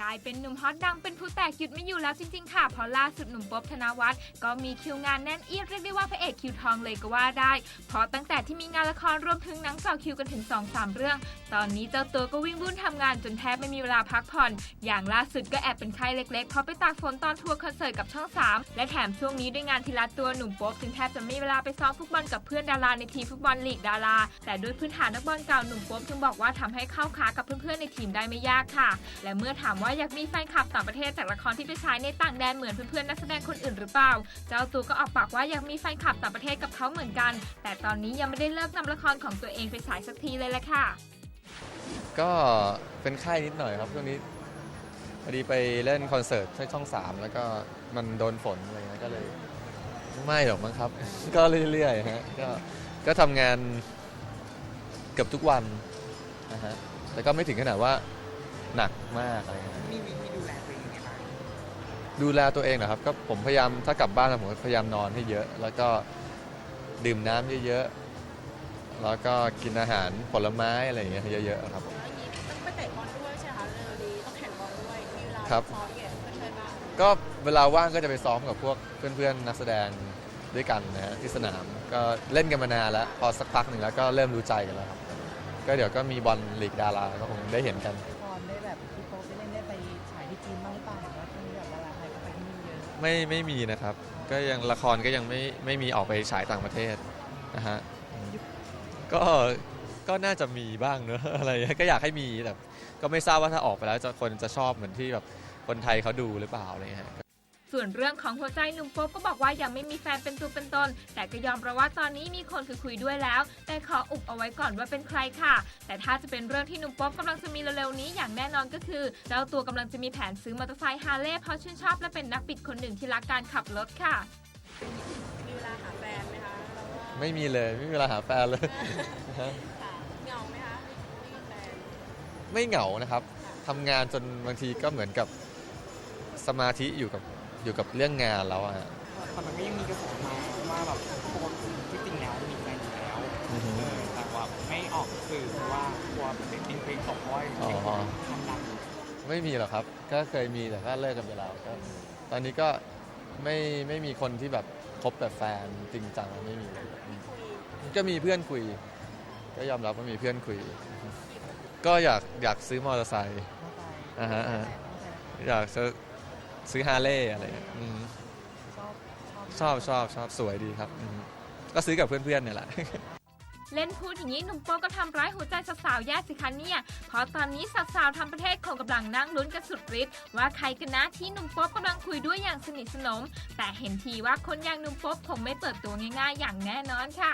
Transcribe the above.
กลายเป็นหนุ่มฮอตดังเป็นผู้แตกหยุดไม่อยู่แล้วจริงๆค่ะเพราะล่าสุดหนุ่มป๊อบธนวัฒน์ก็มีคิวงานแน่นเอียดเรียกได้ว่าพระเอกคิวทองเลยก็ว่าได้ เพราะตั้งแต่ที่มีงานละครรวมถึงหนังต่อคิวกันถึง 2-3 เรื่อง ตอนนี้เจ้าตัวก็วิ่งวุ่นทำงานจนแทบไม่มีเวลาพักผ่อน อย่างล่าสุดก็แอบเป็นไข้เล็กๆเพราะไปตากฝนตอนทัวร์คอนเสิร์ตกับช่อง 3 และแถมช่วงนี้ด้วยงานที่รัดตัวหนุ่มป๊บจึงแทบจะไม่มีเวลาไปซ้อมฟุตบอลกับเพื่อนดาราในทีมฟุตบอลลีกดารา แต่ด้วยพื้นฐานนักบอลเก่าหนุ่มป๊บจึงบอกว่าทำให้เข้าขากับเพื่อนๆในทีมได้ไม่ยากค่ะ และเมื่อถามว่าอยากมีแฟนคลับต่างประเทศจากละครที่ไปฉายในต่างแดนเหมือนเพื่อนๆนักแสดงคนอื่นหรือเปล่า เจ้าตัวก็ออกปากว่าอยากมีแฟนคลับต่างประเทศกับเขาเหมือนกัน แต่ตอนนี้ยังไม่ได้เลิกนำละครของตัวเองไปฉายสักทีเลยแหละค่ะ ก็เป็นไข้นิดหน่อยครับช่วงนี้พอดีไปเล่นคอนเสิร์ตที่ช่องสามแล้วก็มันโดนฝนอะไรเงี้ยก็เลย ไม่หรอกมั้งครับ ก็เรื่อยๆฮะก็ก็ทำงานเกือบทุกวันนะฮะแต่ก็ไม่ถึงขนาดว่าหนักมากอะไร ดูแลตัวเองนะครับก็ผมพยายามถ้ากลับบ้านนะผมก็พยายามนอนให้เยอะ แล้วก็ดื่มน้ำเยอะๆแล้วก็กินอาหารผลไม้อะไรอย่างเงี้ยให้เยอะๆครับผมอันนี้ต้องไปเตะบอลด้วยใช่ไหมคะเร็วนี้ต้องแข่งบอลด้วยมีเวลาครับ ซ้อมอย่างเงี้ยเพื่อนๆบ้างก็เวลาว่างก็จะไปซ้อมกับพวกเพื่อนๆนักแสดงด้วยกันนะฮะที่สนามก็เล่นกันมานานแล้วพอสักพักหนึ่งแล้วก็เริ่มรู้ใจกันแล้วครับก็เดี๋ยวก็มีบอลลีกดาราก็คงได้เห็นกัน ไม่ไม่มีนะครับ ก็ยังละครก็ยังไม่ไม่มีออกไปฉายต่างประเทศนะฮะก็ก็น่าจะมีบ้างเนอะอะไรก็อยากให้มีแต่ก็ไม่ทราบว่าถ้าออกไปแล้วจะคนจะชอบเหมือนที่แบบคนไทยเขาดูหรือเปล่าอะไรอย่างเงี้ย ส่วนเรื่องของหัวใจหนุ่มโป๊บก็บอกว่ายังไม่มีแฟนเป็นตัวเป็นตน แต่ก็ยอมรับว่าตอนนี้มีคนคือคุยด้วยแล้ว แต่ขออุบเอาไว้ก่อนว่าเป็นใครค่ะ แต่ถ้าจะเป็นเรื่องที่หนุ่มโป๊บกำลังจะมีเร็วๆนี้อย่างแน่นอนก็คือเจ้าตัวกำลังจะมีแผนซื้อมอเตอร์ไซค์ฮาร์เลย์เพราะชื่นชอบและเป็นนักบิดคนหนึ่งที่รักการขับรถค่ะ มีเวลาหาแฟนไหมคะเราว่าไม่มีเลยไม่มีเวลาหาแฟนเลยฮะค่ะเหงาไหมคะไม่มีแฟนไม่เหงานะครับทำงานจนบางทีก็เหมือนกับสมาธิอยู่กับ อยู่กับเรื่องงานแล้วอะฮะแต่มันก็ยังมีกระแสมาว่าแบบพี่โป๊ปที่จริงแล้วมีแฟนอยู่แล้วเออแต่ว่าไม่ออกสื่อเพราะว่ากลัวเป็นเพลงตกเพราะว่าเพลงทำดังไม่มีหรอกครับ ก็เคยมีแต่ก็เลิกกันไปแล้วก็ตอนนี้ก็ไม่ไม่มีคนที่แบบคบแบบแฟนจริงจังไม่มีเลยคุยก็มีเพื่อนคุย ก็ยอมรับว่ามีเพื่อนคุย ก็อยากอยากซื้อมอเตอร์ไซค์เข้าใจอ่าฮะอ่าฮะเข้าใจอยากซื้อ ซื้อฮาร์เลย์อะไรอย่างเงี้ยอืมชอบชอบชอบชอบชอบสวยดีครับอืมก็ซื้อกับเพื่อนๆเนี่ยแหละ เล่นพูดอย่างนี้หนุ่มโป๊บก็ทำร้ายหัวใจสาวๆแย่สิคะเนี่ยเพราะตอนนี้สาวๆทำประเทศคงกำลังนั่งลุ้นกันสุดฤทธิ์ว่าใครกันนะที่หนุ่มโป๊บกำลังคุยด้วยอย่างสนิทสนม แต่เห็นทีว่าคนอย่างหนุ่มโป๊บคงไม่เปิดตัวง่าย ๆ อย่างแน่นอนค่ะ